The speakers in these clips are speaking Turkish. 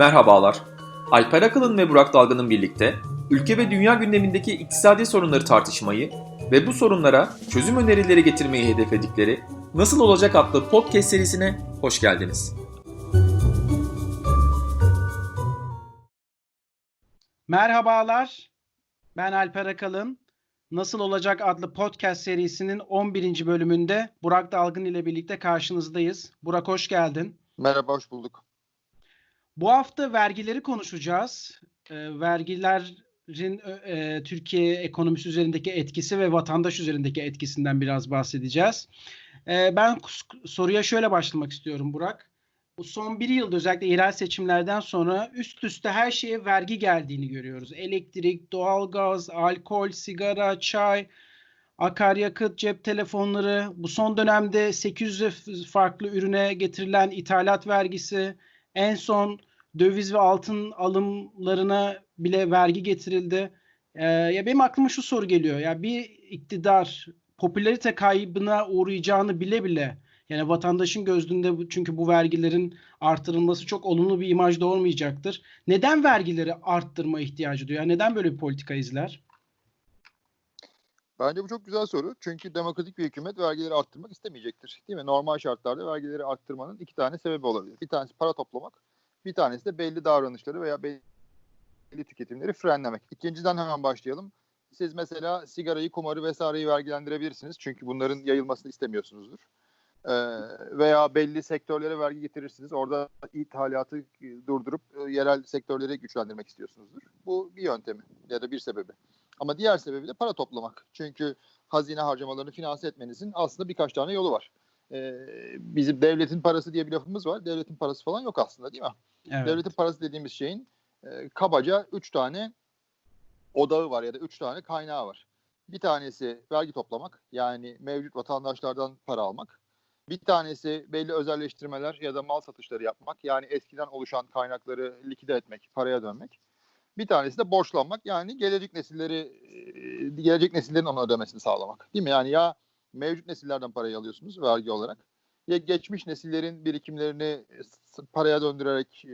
Merhabalar. Alper Akalın ve Burak Dalgın'ın birlikte ülke ve dünya gündemindeki iktisadi sorunları tartışmayı ve bu sorunlara çözüm önerileri getirmeyi hedefledikleri Nasıl Olacak adlı podcast serisine hoş geldiniz. Merhabalar. Ben Alper Akalın. Nasıl Olacak adlı podcast serisinin 11. bölümünde Burak Dalgın ile birlikte karşınızdayız. Burak hoş geldin. Merhaba, hoş bulduk. Bu hafta vergileri konuşacağız. E, vergilerin e, Türkiye ekonomisi üzerindeki etkisi ve vatandaş üzerindeki etkisinden biraz bahsedeceğiz. E, ben soruya şöyle başlamak istiyorum Burak. Bu son bir yılda özellikle yerel seçimlerden sonra üst üste her şeye vergi geldiğini görüyoruz. Elektrik, doğalgaz, alkol, sigara, çay, akaryakıt, cep telefonları. Bu son dönemde 800 farklı ürüne getirilen ithalat vergisi, en son döviz ve altın alımlarına bile vergi getirildi. Ee, ya benim aklıma şu soru geliyor. Ya bir iktidar popülarite kaybına uğrayacağını bile bile yani vatandaşın gözünde çünkü bu vergilerin artırılması çok olumlu bir imaj doğurmayacaktır. Neden vergileri arttırma ihtiyacı duyuyor? Neden böyle bir politika izler? Bence bu çok güzel soru. Çünkü demokratik bir hükümet vergileri arttırmak istemeyecektir. Değil mi? Normal şartlarda vergileri arttırmanın iki tane sebebi olabilir. Bir tanesi para toplamak, bir tanesi de belli davranışları veya belli tüketimleri frenlemek. İkinciden hemen başlayalım. Siz mesela sigarayı, kumarı vesaireyi vergilendirebilirsiniz. Çünkü bunların yayılmasını istemiyorsunuzdur. Ee, veya belli sektörlere vergi getirirsiniz. Orada ithalatı durdurup e, yerel sektörleri güçlendirmek istiyorsunuzdur. Bu bir yöntemi ya da bir sebebi. Ama diğer sebebi de para toplamak. Çünkü hazine harcamalarını finanse etmenizin aslında birkaç tane yolu var. Ee, bizim devletin parası diye bir lafımız var. Devletin parası falan yok aslında değil mi? Evet. Devletin parası dediğimiz şeyin e, kabaca üç tane odağı var ya da üç tane kaynağı var. Bir tanesi vergi toplamak yani mevcut vatandaşlardan para almak. Bir tanesi belli özelleştirmeler ya da mal satışları yapmak yani eskiden oluşan kaynakları likide etmek, paraya dönmek. Bir tanesi de borçlanmak yani gelecek nesilleri gelecek nesillerin onu ödemesini sağlamak. Değil mi? Yani ya mevcut nesillerden parayı alıyorsunuz vergi olarak ya geçmiş nesillerin birikimlerini paraya döndürerek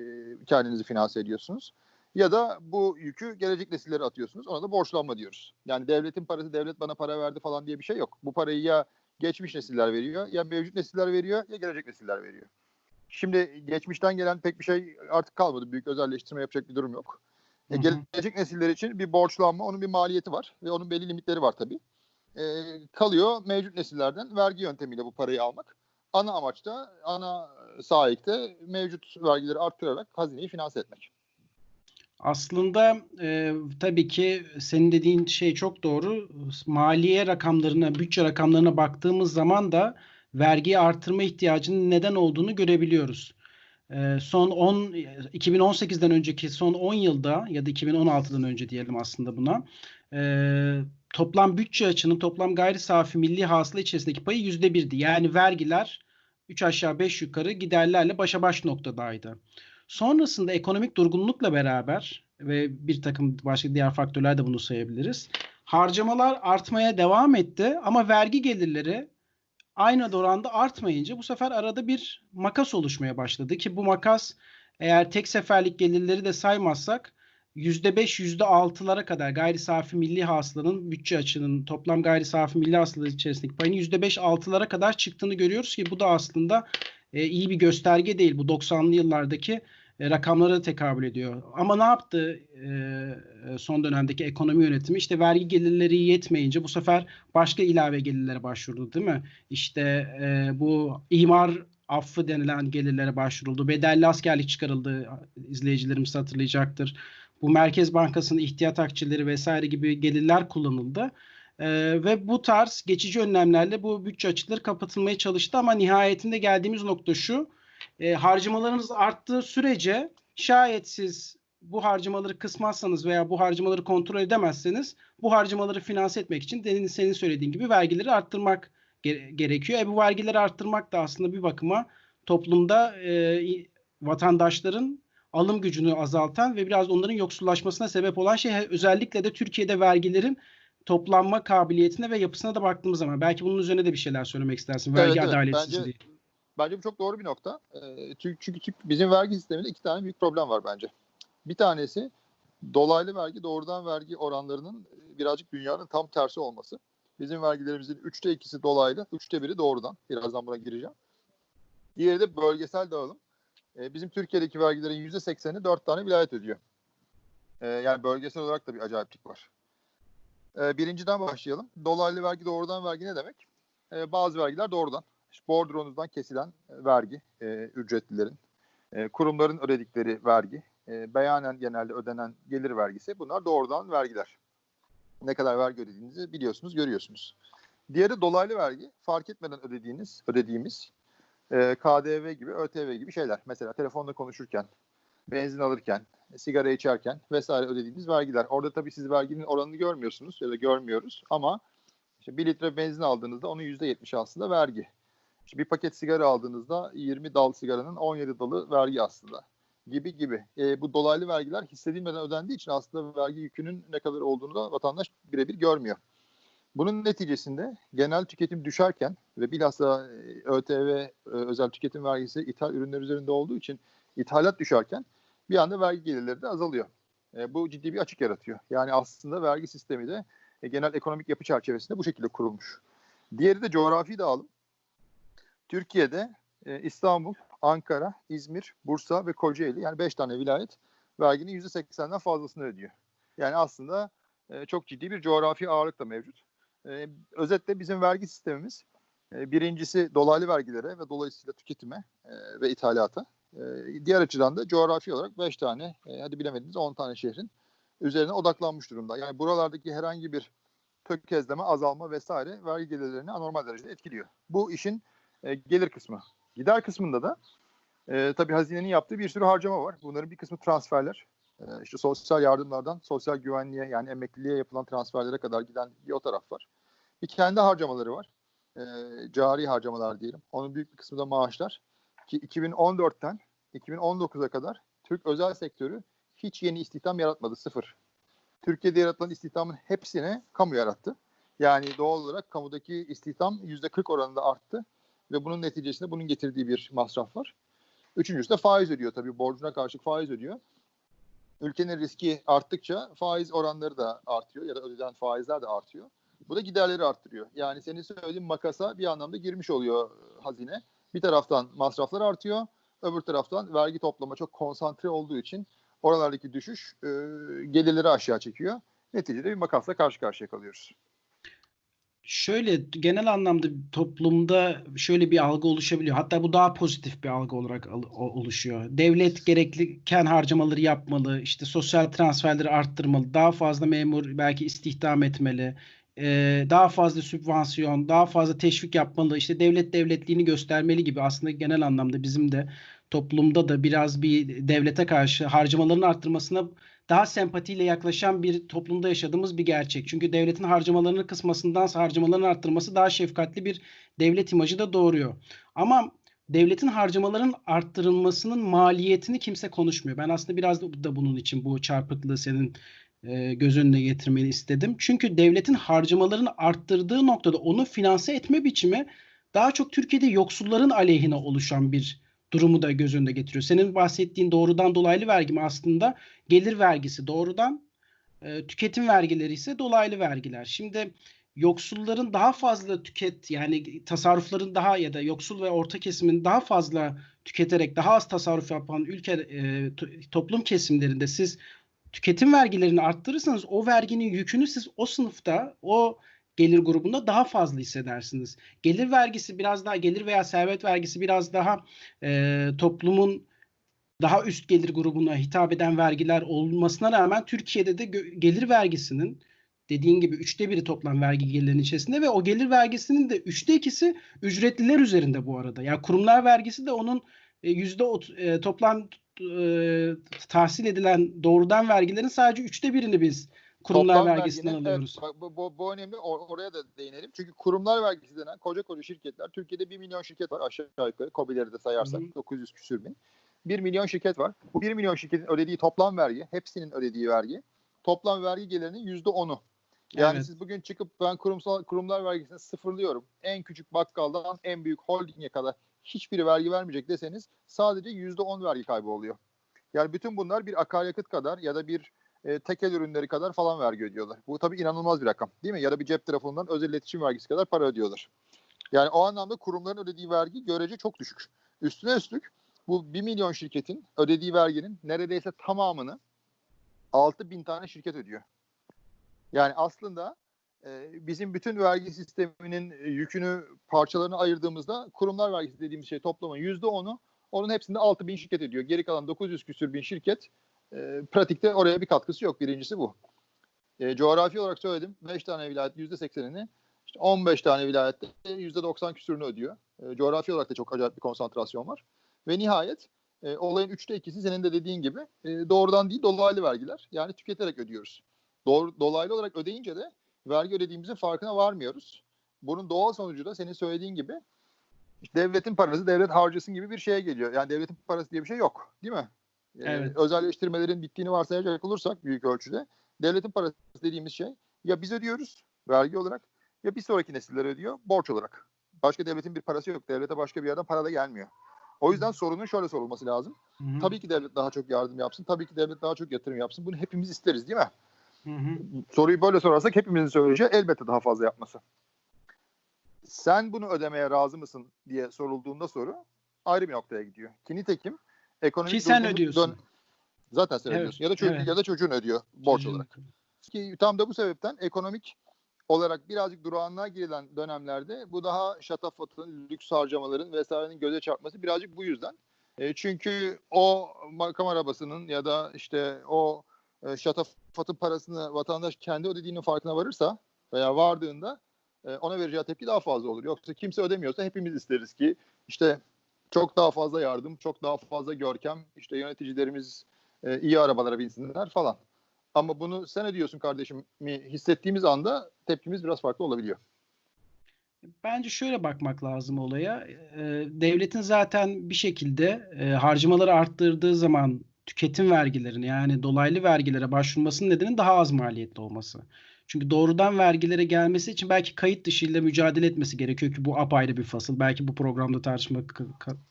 kendinizi finanse ediyorsunuz. Ya da bu yükü gelecek nesillere atıyorsunuz. Ona da borçlanma diyoruz. Yani devletin parası devlet bana para verdi falan diye bir şey yok. Bu parayı ya geçmiş nesiller veriyor ya mevcut nesiller veriyor ya gelecek nesiller veriyor. Şimdi geçmişten gelen pek bir şey artık kalmadı. Büyük özelleştirme yapacak bir durum yok. E, gelecek nesiller için bir borçlanma, onun bir maliyeti var ve onun belli limitleri var tabii. E, kalıyor mevcut nesillerden vergi yöntemiyle bu parayı almak. Ana amaç da, ana sahipte mevcut vergileri arttırarak hazineyi finanse etmek. Aslında e, tabii ki senin dediğin şey çok doğru. Maliye rakamlarına, bütçe rakamlarına baktığımız zaman da vergi artırma ihtiyacının neden olduğunu görebiliyoruz. E, son 10 2018'den önceki son 10 yılda ya da 2016'dan önce diyelim aslında buna. E, toplam bütçe açının toplam gayri safi milli hasıla içerisindeki payı %1'di. Yani vergiler 3 aşağı 5 yukarı giderlerle başa baş noktadaydı. Sonrasında ekonomik durgunlukla beraber ve bir takım başka diğer faktörler de bunu sayabiliriz. Harcamalar artmaya devam etti ama vergi gelirleri aynı oranda artmayınca bu sefer arada bir makas oluşmaya başladı ki bu makas eğer tek seferlik gelirleri de saymazsak %5 %6'lara kadar gayri safi milli hasılanın bütçe açının toplam gayri safi milli hasıla içerisindeki payının %5 6'lara kadar çıktığını görüyoruz ki bu da aslında e, iyi bir gösterge değil. Bu 90'lı yıllardaki e, rakamlara tekabül ediyor. Ama ne yaptı e, son dönemdeki ekonomi yönetimi? İşte vergi gelirleri yetmeyince bu sefer başka ilave gelirlere başvurdu değil mi? İşte e, bu imar affı denilen gelirlere başvuruldu. Bedelli askerlik çıkarıldı. izleyicilerimiz hatırlayacaktır. Bu Merkez Bankası'nın ihtiyat akçeleri vesaire gibi gelirler kullanıldı. Ee, ve bu tarz geçici önlemlerle bu bütçe açıkları kapatılmaya çalıştı ama nihayetinde geldiğimiz nokta şu. E, harcamalarınız arttığı sürece şayet siz bu harcamaları kısmazsanız veya bu harcamaları kontrol edemezseniz bu harcamaları finanse etmek için senin, senin söylediğin gibi vergileri arttırmak gere- gerekiyor. E, bu vergileri arttırmak da aslında bir bakıma toplumda e, vatandaşların alım gücünü azaltan ve biraz onların yoksullaşmasına sebep olan şey özellikle de Türkiye'de vergilerin toplanma kabiliyetine ve yapısına da baktığımız zaman belki bunun üzerine de bir şeyler söylemek istersin. Vergi evet, evet. adaletsizliği. Bence, Bence bu çok doğru bir nokta. Ee, çünkü, bizim vergi sisteminde iki tane büyük problem var bence. Bir tanesi dolaylı vergi, doğrudan vergi oranlarının e, birazcık dünyanın tam tersi olması. Bizim vergilerimizin üçte ikisi dolaylı, üçte biri doğrudan. Birazdan buna gireceğim. Diğeri de bölgesel dağılım. Ee, bizim Türkiye'deki vergilerin yüzde sekseni dört tane vilayet ödüyor. Ee, yani bölgesel olarak da bir acayiplik var. Birinciden başlayalım. Dolaylı vergi, doğrudan vergi ne demek? Bazı vergiler doğrudan. İşte bordronuzdan kesilen e, vergi, e, ücretlilerin, e, kurumların ödedikleri vergi, e, beyanen genelde ödenen gelir vergisi bunlar doğrudan vergiler. Ne kadar vergi ödediğinizi biliyorsunuz, görüyorsunuz. Diğeri dolaylı vergi, fark etmeden ödediğiniz, ödediğimiz e, KDV gibi, ÖTV gibi şeyler. Mesela telefonla konuşurken, benzin alırken, sigara içerken vesaire ödediğimiz vergiler. Orada tabii siz verginin oranını görmüyorsunuz ya da görmüyoruz ama işte 1 litre benzin aldığınızda onun %70 aslında vergi. İşte bir paket sigara aldığınızda 20 dal sigaranın 17 dalı vergi aslında gibi gibi. E, bu dolaylı vergiler hissedilmeden ödendiği için aslında vergi yükünün ne kadar olduğunu da vatandaş birebir görmüyor. Bunun neticesinde genel tüketim düşerken ve bilhassa e, ÖTV e, özel tüketim vergisi ithal ürünler üzerinde olduğu için ithalat düşerken bir anda vergi gelirleri de azalıyor. E, bu ciddi bir açık yaratıyor. Yani aslında vergi sistemi de e, genel ekonomik yapı çerçevesinde bu şekilde kurulmuş. Diğeri de coğrafi dağılım. Türkiye'de e, İstanbul, Ankara, İzmir, Bursa ve Kocaeli yani 5 tane vilayet verginin %80'den fazlasını ödüyor. Yani aslında e, çok ciddi bir coğrafi ağırlık da mevcut. E, özetle bizim vergi sistemimiz e, birincisi dolaylı vergilere ve dolayısıyla tüketime e, ve ithalata. E, diğer açıdan da coğrafi olarak 5 tane, e, hadi bilemediniz 10 tane şehrin üzerine odaklanmış durumda. Yani buralardaki herhangi bir tökezleme, azalma vesaire vergi gelirlerini anormal derecede etkiliyor. Bu işin e, gelir kısmı. Gider kısmında da e, tabii hazinenin yaptığı bir sürü harcama var. Bunların bir kısmı transferler. E, işte sosyal yardımlardan sosyal güvenliğe yani emekliliğe yapılan transferlere kadar giden bir o taraf var. Bir kendi harcamaları var. E, cari harcamalar diyelim. Onun büyük bir kısmı da maaşlar. Ki 2014'ten 2019'a kadar Türk özel sektörü hiç yeni istihdam yaratmadı. Sıfır. Türkiye'de yaratılan istihdamın hepsini kamu yarattı. Yani doğal olarak kamudaki istihdam %40 oranında arttı ve bunun neticesinde bunun getirdiği bir masraf var. Üçüncüsü de faiz ödüyor tabii borcuna karşılık faiz ödüyor. Ülkenin riski arttıkça faiz oranları da artıyor ya da ödenen faizler de artıyor. Bu da giderleri arttırıyor. Yani senin söylediğin makasa bir anlamda girmiş oluyor e, hazine. Bir taraftan masraflar artıyor, öbür taraftan vergi toplama çok konsantre olduğu için oralardaki düşüş e, gelirleri aşağı çekiyor. Neticede bir makasla karşı karşıya kalıyoruz. Şöyle genel anlamda toplumda şöyle bir algı oluşabiliyor. Hatta bu daha pozitif bir algı olarak al- oluşuyor. Devlet gerekliken harcamaları yapmalı, işte sosyal transferleri arttırmalı, daha fazla memur belki istihdam etmeli, e, daha fazla sübvansiyon, daha fazla teşvik yapmalı, işte devlet devletliğini göstermeli gibi aslında genel anlamda bizim de toplumda da biraz bir devlete karşı harcamaların arttırmasına daha sempatiyle yaklaşan bir toplumda yaşadığımız bir gerçek. Çünkü devletin harcamalarını kısmasındansa harcamalarını arttırması daha şefkatli bir devlet imajı da doğuruyor. Ama devletin harcamaların arttırılmasının maliyetini kimse konuşmuyor. Ben aslında biraz da, da bunun için bu çarpıklığı senin e, göz önüne getirmeni istedim. Çünkü devletin harcamalarını arttırdığı noktada onu finanse etme biçimi daha çok Türkiye'de yoksulların aleyhine oluşan bir durumu da göz önünde getiriyor. Senin bahsettiğin doğrudan dolaylı vergi mi aslında gelir vergisi doğrudan, e, tüketim vergileri ise dolaylı vergiler. Şimdi yoksulların daha fazla tüket yani tasarrufların daha ya da yoksul ve orta kesimin daha fazla tüketerek daha az tasarruf yapan ülke e, toplum kesimlerinde siz tüketim vergilerini arttırırsanız o verginin yükünü siz o sınıfta o gelir grubunda daha fazla hissedersiniz. Gelir vergisi biraz daha gelir veya servet vergisi biraz daha e, toplumun daha üst gelir grubuna hitap eden vergiler olmasına rağmen Türkiye'de de gelir vergisinin dediğin gibi üçte biri toplam vergi gelirlerinin içerisinde ve o gelir vergisinin de üçte ikisi ücretliler üzerinde bu arada. Yani kurumlar vergisi de onun yüzde e, toplam e, tahsil edilen doğrudan vergilerin sadece üçte birini biz kurumlar Toplam vergisinden verginin, alıyoruz. Evet, bu, bu, bu önemli. Or- oraya da değinelim. Çünkü kurumlar vergisi denen koca koca şirketler. Türkiye'de 1 milyon şirket var aşağı yukarı. COBİ'leri de sayarsak Hı hı. 900 küsür bin. 1 milyon şirket var. Bu 1 milyon şirketin ödediği toplam vergi, hepsinin ödediği vergi, toplam vergi gelirinin %10'u. Yani Evet. siz bugün çıkıp ben kurumsal kurumlar vergisini sıfırlıyorum. En küçük bakkaldan en büyük holdinge kadar hiçbiri vergi vermeyecek deseniz sadece %10 vergi kaybı oluyor. Yani bütün bunlar bir akaryakıt kadar ya da bir e, tekel ürünleri kadar falan vergi ödüyorlar. Bu tabii inanılmaz bir rakam değil mi? Ya da bir cep telefonundan özel iletişim vergisi kadar para ödüyorlar. Yani o anlamda kurumların ödediği vergi görece çok düşük. Üstüne üstlük bu 1 milyon şirketin ödediği verginin neredeyse tamamını 6 bin tane şirket ödüyor. Yani aslında e, bizim bütün vergi sisteminin yükünü parçalarına ayırdığımızda kurumlar vergisi dediğimiz şey toplamın %10'u onun hepsinde 6 bin şirket ödüyor. Geri kalan 900 küsür bin şirket e, pratikte oraya bir katkısı yok. Birincisi bu. E, coğrafi olarak söyledim. 5 tane vilayet %80'ini işte 15 tane vilayette %90 küsürünü ödüyor. E, coğrafi olarak da çok acayip bir konsantrasyon var. Ve nihayet e, olayın üçte ikisi senin de dediğin gibi e, doğrudan değil dolaylı vergiler. Yani tüketerek ödüyoruz. Doğru, dolaylı olarak ödeyince de vergi ödediğimizin farkına varmıyoruz. Bunun doğal sonucu da senin söylediğin gibi işte devletin parası devlet harcasın gibi bir şeye geliyor. Yani devletin parası diye bir şey yok değil mi? Ee, Evet. özelleştirmelerin bittiğini varsayacak olursak büyük ölçüde devletin parası dediğimiz şey ya biz ödüyoruz vergi olarak ya bir sonraki nesiller ödüyor borç olarak. Başka devletin bir parası yok. Devlete başka bir yerden para da gelmiyor. O yüzden sorunun şöyle sorulması lazım. Hı hı. Tabii ki devlet daha çok yardım yapsın. Tabii ki devlet daha çok yatırım yapsın. Bunu hepimiz isteriz değil mi? Hı hı. Soruyu böyle sorarsak hepimizin söyleyeceği elbette daha fazla yapması. Sen bunu ödemeye razı mısın diye sorulduğunda soru ayrı bir noktaya gidiyor. Ki nitekim ekonomik Ki sen ödüyorsun. Zaten sen Evet, ödüyorsun. Ya da, çocuğun, evet. ya da çocuğun ödüyor borç Çocuğun- olarak. Ki tam da bu sebepten ekonomik olarak birazcık durağanlığa girilen dönemlerde bu daha şatafatın, lüks harcamaların vesairenin göze çarpması birazcık bu yüzden. E, çünkü o makam arabasının ya da işte o e, şatafatın parasını vatandaş kendi ödediğinin farkına varırsa veya vardığında e, ona vereceği tepki daha fazla olur. Yoksa kimse ödemiyorsa hepimiz isteriz ki işte çok daha fazla yardım, çok daha fazla görkem, işte yöneticilerimiz e, iyi arabalara binsinler falan. Ama bunu sen ödüyorsun kardeşim mi hissettiğimiz anda tepkimiz biraz farklı olabiliyor. Bence şöyle bakmak lazım olaya. Ee, devletin zaten bir şekilde e, harcamaları arttırdığı zaman tüketim vergilerini yani dolaylı vergilere başvurmasının nedeni daha az maliyetli olması. Çünkü doğrudan vergilere gelmesi için belki kayıt dışıyla mücadele etmesi gerekiyor ki bu apayrı bir fasıl. Belki bu programda tartışmak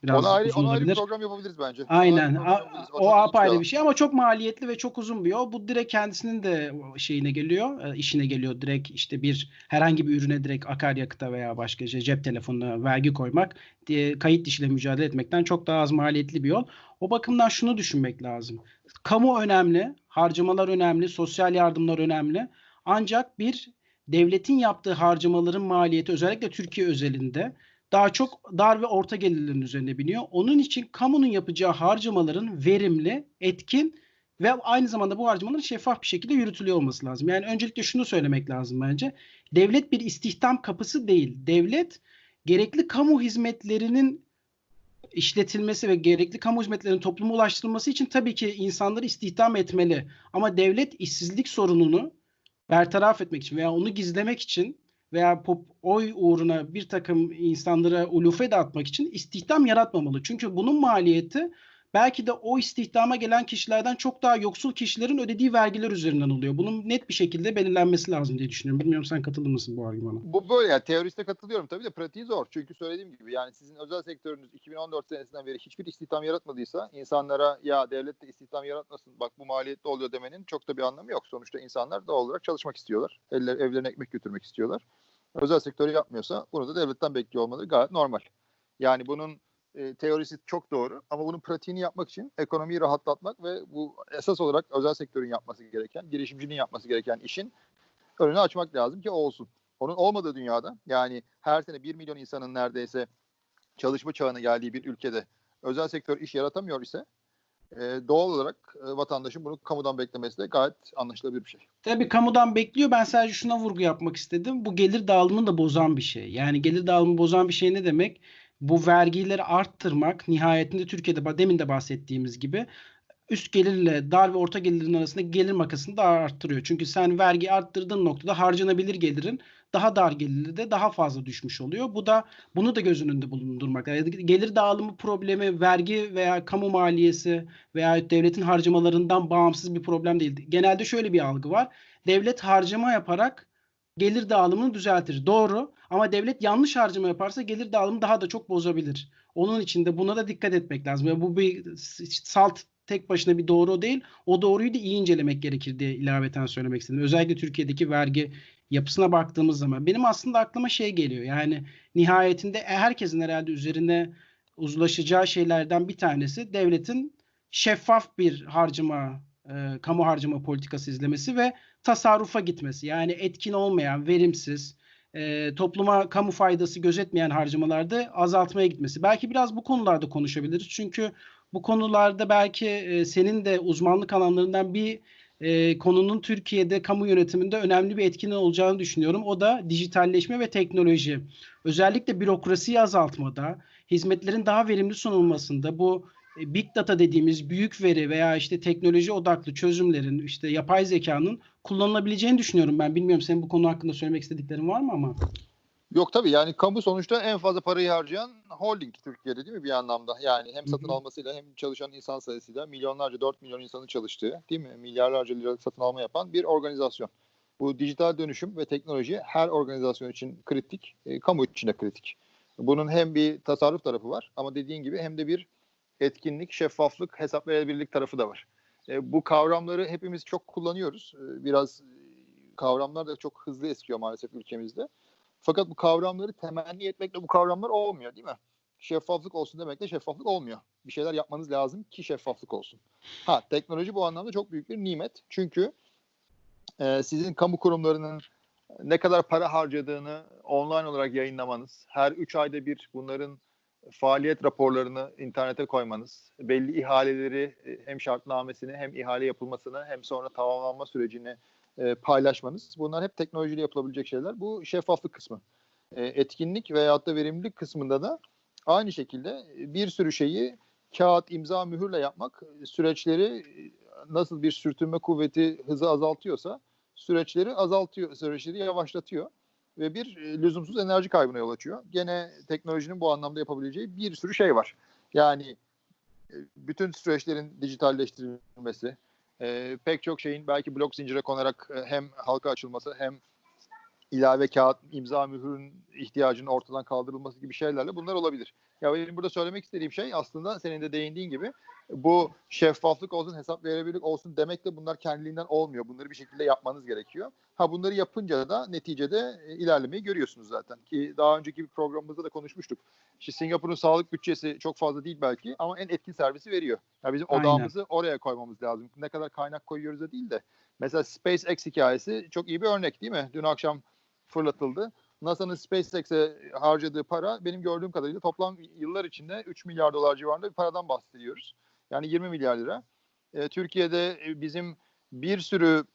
biraz ona ayrı, uzun ona ayrı bir olabilir. program yapabiliriz bence. Aynen. A- o apayrı alan. bir şey ama çok maliyetli ve çok uzun bir yol. Bu direkt kendisinin de şeyine geliyor, e, işine geliyor. Direkt işte bir herhangi bir ürüne direkt akaryakıta veya başka şey, cep telefonuna vergi koymak, diye kayıt dışıyla mücadele etmekten çok daha az maliyetli bir yol. O bakımdan şunu düşünmek lazım. Kamu önemli, harcamalar önemli, sosyal yardımlar önemli. Ancak bir devletin yaptığı harcamaların maliyeti özellikle Türkiye özelinde daha çok dar ve orta gelirlerin üzerine biniyor. Onun için kamunun yapacağı harcamaların verimli, etkin ve aynı zamanda bu harcamaların şeffaf bir şekilde yürütülüyor olması lazım. Yani öncelikle şunu söylemek lazım bence. Devlet bir istihdam kapısı değil. Devlet gerekli kamu hizmetlerinin işletilmesi ve gerekli kamu hizmetlerinin topluma ulaştırılması için tabii ki insanları istihdam etmeli. Ama devlet işsizlik sorununu bertaraf etmek için veya onu gizlemek için veya pop, oy uğruna bir takım insanlara ulufe dağıtmak için istihdam yaratmamalı. Çünkü bunun maliyeti belki de o istihdama gelen kişilerden çok daha yoksul kişilerin ödediği vergiler üzerinden oluyor. Bunun net bir şekilde belirlenmesi lazım diye düşünüyorum. Bilmiyorum sen katılır mısın bu argümana? Bu böyle yani teoriste katılıyorum tabii de pratiği zor. Çünkü söylediğim gibi yani sizin özel sektörünüz 2014 senesinden beri hiçbir istihdam yaratmadıysa insanlara ya devlet de istihdam yaratmasın bak bu maliyetli oluyor demenin çok da bir anlamı yok. Sonuçta insanlar doğal olarak çalışmak istiyorlar. Eller, evlerine ekmek götürmek istiyorlar. Özel sektörü yapmıyorsa bunu da devletten bekliyor olmaları gayet normal. Yani bunun e, teorisi çok doğru ama bunun pratiğini yapmak için ekonomiyi rahatlatmak ve bu esas olarak özel sektörün yapması gereken, girişimcinin yapması gereken işin önünü açmak lazım ki olsun. Onun olmadığı dünyada yani her sene 1 milyon insanın neredeyse çalışma çağına geldiği bir ülkede özel sektör iş yaratamıyor ise e, doğal olarak e, vatandaşın bunu kamudan beklemesi de gayet anlaşılabilir bir şey. Tabii kamudan bekliyor. Ben sadece şuna vurgu yapmak istedim. Bu gelir dağılımını da bozan bir şey. Yani gelir dağılımını bozan bir şey ne demek? Bu vergileri arttırmak nihayetinde Türkiye'de demin de bahsettiğimiz gibi üst gelirle dar ve orta gelirin arasındaki gelir makasını daha arttırıyor. Çünkü sen vergi arttırdığın noktada harcanabilir gelirin daha dar gelirli de daha fazla düşmüş oluyor. Bu da bunu da göz önünde bulundurmak. Yani gelir dağılımı problemi vergi veya kamu maliyesi veya devletin harcamalarından bağımsız bir problem değil. Genelde şöyle bir algı var. Devlet harcama yaparak gelir dağılımını düzeltir. Doğru ama devlet yanlış harcama yaparsa gelir dağılımı daha da çok bozabilir. Onun için de buna da dikkat etmek lazım. Yani bu bir salt tek başına bir doğru değil. O doğruyu da iyi incelemek gerekir diye ilaveten söylemek istedim. Özellikle Türkiye'deki vergi yapısına baktığımız zaman benim aslında aklıma şey geliyor. Yani nihayetinde herkesin herhalde üzerine uzlaşacağı şeylerden bir tanesi devletin şeffaf bir harcama, e, kamu harcama politikası izlemesi ve tasarrufa gitmesi. Yani etkin olmayan, verimsiz, e, topluma kamu faydası gözetmeyen harcamalarda azaltmaya gitmesi. Belki biraz bu konularda konuşabiliriz. Çünkü bu konularda belki e, senin de uzmanlık alanlarından bir e, konunun Türkiye'de kamu yönetiminde önemli bir etkinin olacağını düşünüyorum. O da dijitalleşme ve teknoloji. Özellikle bürokrasiyi azaltmada, hizmetlerin daha verimli sunulmasında bu big data dediğimiz büyük veri veya işte teknoloji odaklı çözümlerin, işte yapay zekanın kullanılabileceğini düşünüyorum ben. Bilmiyorum senin bu konu hakkında söylemek istediklerin var mı ama? Yok tabii yani kamu sonuçta en fazla parayı harcayan holding Türkiye'de değil mi bir anlamda? Yani hem satın almasıyla hem çalışan insan sayısıyla milyonlarca 4 milyon insanın çalıştığı değil mi? Milyarlarca liralık satın alma yapan bir organizasyon. Bu dijital dönüşüm ve teknoloji her organizasyon için kritik, e, kamu için de kritik. Bunun hem bir tasarruf tarafı var ama dediğin gibi hem de bir etkinlik, şeffaflık, hesap verebilirlik tarafı da var. E, bu kavramları hepimiz çok kullanıyoruz. E, biraz e, kavramlar da çok hızlı eskiyor maalesef ülkemizde. Fakat bu kavramları temenni etmekle bu kavramlar olmuyor değil mi? Şeffaflık olsun demekle şeffaflık olmuyor. Bir şeyler yapmanız lazım ki şeffaflık olsun. Ha teknoloji bu anlamda çok büyük bir nimet. Çünkü e, sizin kamu kurumlarının ne kadar para harcadığını online olarak yayınlamanız, her 3 ayda bir bunların faaliyet raporlarını internete koymanız, belli ihaleleri e, hem şartnamesini hem ihale yapılmasını hem sonra tamamlanma sürecini e, paylaşmanız. Bunlar hep teknolojiyle yapılabilecek şeyler. Bu şeffaflık kısmı. E, etkinlik veyahut da verimlilik kısmında da aynı şekilde bir sürü şeyi kağıt, imza, mühürle yapmak süreçleri e, nasıl bir sürtünme kuvveti hızı azaltıyorsa süreçleri azaltıyor, süreçleri yavaşlatıyor ve bir e, lüzumsuz enerji kaybına yol açıyor. Gene teknolojinin bu anlamda yapabileceği bir sürü şey var. Yani e, bütün süreçlerin dijitalleştirilmesi, e, pek çok şeyin belki blok zincire konarak hem halka açılması hem ilave kağıt, imza mühürün ihtiyacının ortadan kaldırılması gibi şeylerle bunlar olabilir. Ya benim burada söylemek istediğim şey aslında senin de değindiğin gibi bu şeffaflık olsun, hesap verebilirlik olsun demekle bunlar kendiliğinden olmuyor. Bunları bir şekilde yapmanız gerekiyor. Ha bunları yapınca da neticede e, ilerlemeyi görüyorsunuz zaten. Ki daha önceki bir programımızda da konuşmuştuk. İşte Singapur'un sağlık bütçesi çok fazla değil belki ama en etkin servisi veriyor. Ya bizim Aynen. odağımızı oraya koymamız lazım. Ne kadar kaynak koyuyoruz da değil de. Mesela SpaceX hikayesi çok iyi bir örnek değil mi? Dün akşam fırlatıldı. NASA'nın SpaceX'e harcadığı para benim gördüğüm kadarıyla toplam yıllar içinde 3 milyar dolar civarında bir paradan bahsediyoruz. Yani 20 milyar lira. E, Türkiye'de e, bizim bir sürü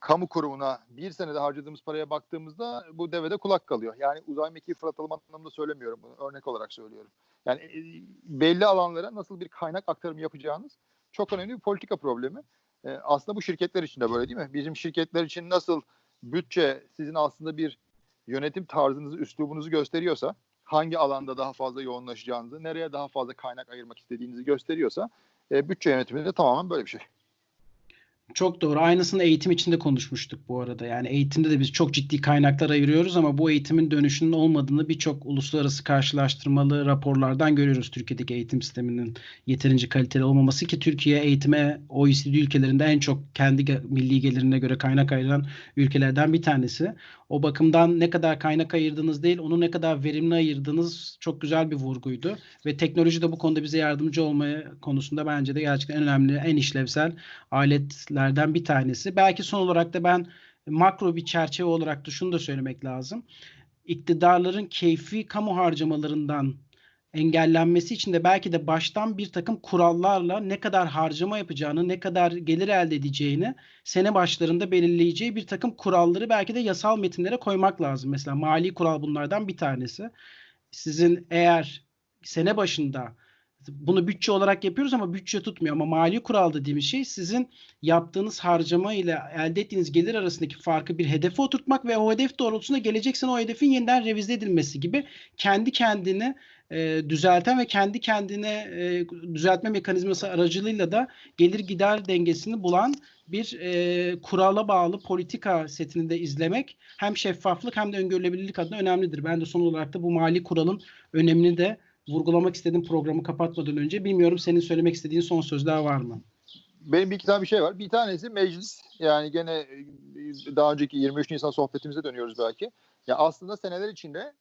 kamu kurumuna bir senede harcadığımız paraya baktığımızda bu devede kulak kalıyor. Yani uzay mekiği fırlatalım anlamında söylemiyorum bunu. Örnek olarak söylüyorum. Yani e, belli alanlara nasıl bir kaynak aktarımı yapacağınız çok önemli bir politika problemi. E, aslında bu şirketler için de böyle değil mi? Bizim şirketler için nasıl bütçe sizin aslında bir yönetim tarzınızı, üslubunuzu gösteriyorsa, hangi alanda daha fazla yoğunlaşacağınızı, nereye daha fazla kaynak ayırmak istediğinizi gösteriyorsa, e, bütçe yönetimi de tamamen böyle bir şey. Çok doğru. Aynısını eğitim için de konuşmuştuk bu arada. Yani eğitimde de biz çok ciddi kaynaklar ayırıyoruz ama bu eğitimin dönüşünün olmadığını birçok uluslararası karşılaştırmalı raporlardan görüyoruz. Türkiye'deki eğitim sisteminin yeterince kaliteli olmaması ki Türkiye eğitime OECD ülkelerinde en çok kendi milli gelirine göre kaynak ayıran ülkelerden bir tanesi. O bakımdan ne kadar kaynak ayırdığınız değil, onu ne kadar verimli ayırdığınız çok güzel bir vurguydu. Ve teknoloji de bu konuda bize yardımcı olmaya konusunda bence de gerçekten en önemli, en işlevsel aletlerden bir tanesi. Belki son olarak da ben makro bir çerçeve olarak da şunu da söylemek lazım. İktidarların keyfi kamu harcamalarından engellenmesi için de belki de baştan bir takım kurallarla ne kadar harcama yapacağını, ne kadar gelir elde edeceğini sene başlarında belirleyeceği bir takım kuralları belki de yasal metinlere koymak lazım. Mesela mali kural bunlardan bir tanesi. Sizin eğer sene başında bunu bütçe olarak yapıyoruz ama bütçe tutmuyor. Ama mali kural dediğimiz şey sizin yaptığınız harcama ile elde ettiğiniz gelir arasındaki farkı bir hedefe oturtmak ve o hedef doğrultusunda gelecek sene o hedefin yeniden revize edilmesi gibi kendi kendini e, düzelten ve kendi kendine e, düzeltme mekanizması aracılığıyla da gelir gider dengesini bulan bir e, kurala bağlı politika setini de izlemek hem şeffaflık hem de öngörülebilirlik adına önemlidir. Ben de son olarak da bu mali kuralın önemini de vurgulamak istedim programı kapatmadan önce. Bilmiyorum senin söylemek istediğin son sözler var mı? Benim bir iki tane bir şey var. Bir tanesi meclis. Yani gene e, daha önceki 23 Nisan sohbetimize dönüyoruz belki. Ya aslında seneler içinde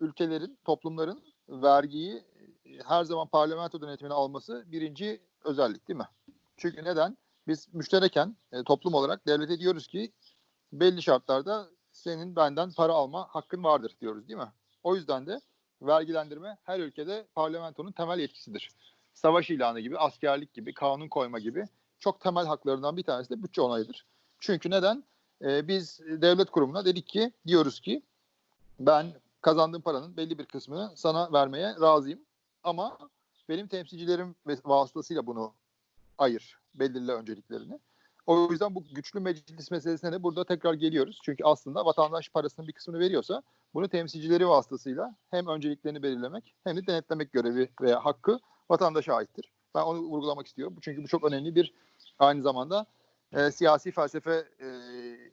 ülkelerin, toplumların vergiyi e, her zaman parlamento denetimine alması birinci özellik değil mi? Çünkü neden? Biz müştereken e, toplum olarak devlete diyoruz ki belli şartlarda senin benden para alma hakkın vardır diyoruz değil mi? O yüzden de vergilendirme her ülkede parlamentonun temel yetkisidir. Savaş ilanı gibi, askerlik gibi, kanun koyma gibi çok temel haklarından bir tanesi de bütçe onayıdır. Çünkü neden? Ee, biz devlet kurumuna dedik ki, diyoruz ki ben kazandığım paranın belli bir kısmını sana vermeye razıyım. Ama benim temsilcilerim vasıtasıyla bunu ayır, belirle önceliklerini. O yüzden bu güçlü meclis meselesine de burada tekrar geliyoruz. Çünkü aslında vatandaş parasının bir kısmını veriyorsa bunu temsilcileri vasıtasıyla hem önceliklerini belirlemek hem de denetlemek görevi veya hakkı vatandaşa aittir. Ben onu vurgulamak istiyorum. Çünkü bu çok önemli bir aynı zamanda e, siyasi felsefe e,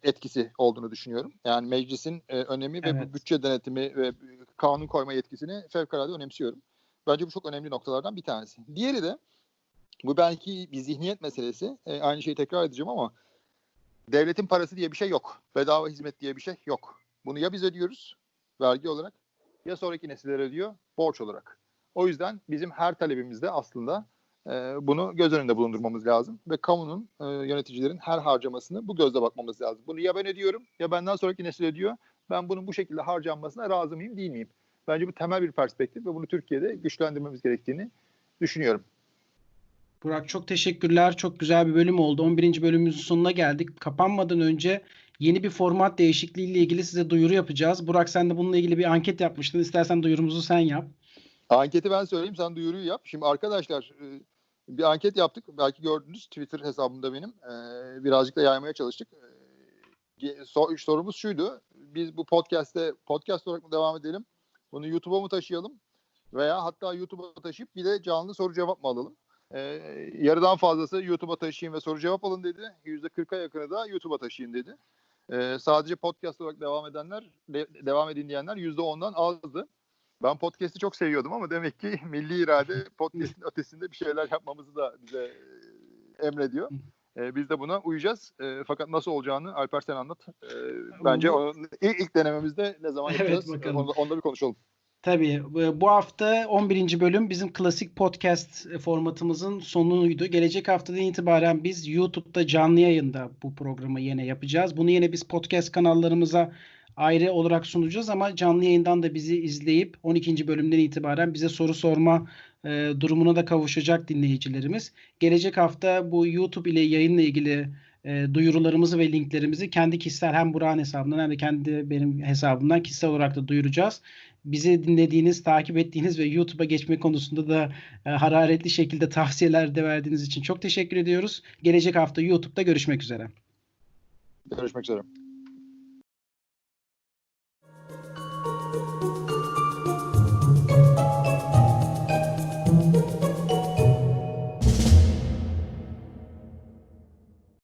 etkisi olduğunu düşünüyorum. Yani meclisin e, önemi Evet. ve bu bütçe denetimi ve kanun koyma yetkisini fevkalade önemsiyorum. Bence bu çok önemli noktalardan bir tanesi. Diğeri de bu belki bir zihniyet meselesi. E, aynı şeyi tekrar edeceğim ama devletin parası diye bir şey yok. Bedava hizmet diye bir şey yok. Bunu ya biz ödüyoruz vergi olarak ya sonraki nesiller ödüyor borç olarak. O yüzden bizim her talebimizde aslında bunu göz önünde bulundurmamız lazım ve kamunun yöneticilerin her harcamasını bu gözle bakmamız lazım. Bunu ya ben ödüyorum ya benden sonraki nesil ödüyor. Ben bunun bu şekilde harcanmasına razı mıyım değil miyim? Bence bu temel bir perspektif ve bunu Türkiye'de güçlendirmemiz gerektiğini düşünüyorum. Burak çok teşekkürler. Çok güzel bir bölüm oldu. 11. bölümümüzün sonuna geldik. Kapanmadan önce yeni bir format değişikliği ile ilgili size duyuru yapacağız. Burak sen de bununla ilgili bir anket yapmıştın. İstersen duyurumuzu sen yap. Anketi ben söyleyeyim sen duyuruyu yap. Şimdi arkadaşlar e, bir anket yaptık. Belki gördünüz Twitter hesabımda benim. E, birazcık da yaymaya çalıştık. E, so- sorumuz şuydu. Biz bu podcast'te podcast olarak mı devam edelim? Bunu YouTube'a mı taşıyalım? Veya hatta YouTube'a taşıyıp bir de canlı soru cevap mı alalım? E, yarıdan fazlası YouTube'a taşıyın ve soru cevap alın dedi. %40'a yakını da YouTube'a taşıyın dedi. E, sadece podcast olarak devam edenler, de- devam edin diyenler %10'dan azdı. Ben podcast'i çok seviyordum ama demek ki milli irade podcast'in ötesinde bir şeyler yapmamızı da bize e, emrediyor. E, biz de buna uyacağız. E, fakat nasıl olacağını Alper sen anlat. E, bence ilk, ilk denememizde ne zaman Evet, yapacağız? bakalım. Onda, onda bir konuşalım. Tabii bu- bu hafta 11. bölüm bizim klasik podcast formatımızın sonuydu. Gelecek haftadan itibaren biz YouTube'da canlı yayında bu programı yine yapacağız. Bunu yine biz podcast kanallarımıza ayrı olarak sunacağız ama canlı yayından da bizi izleyip 12. bölümden itibaren bize soru sorma e, durumuna da kavuşacak dinleyicilerimiz. Gelecek hafta bu YouTube ile yayınla ilgili e, duyurularımızı ve linklerimizi kendi kişisel hem Burak'ın hesabından hem de kendi benim hesabımdan kişisel olarak da duyuracağız. Bizi dinlediğiniz, takip ettiğiniz ve YouTube'a geçme konusunda da e, hararetli şekilde tavsiyeler de verdiğiniz için çok teşekkür ediyoruz. Gelecek hafta YouTube'da görüşmek üzere. Görüşmek üzere.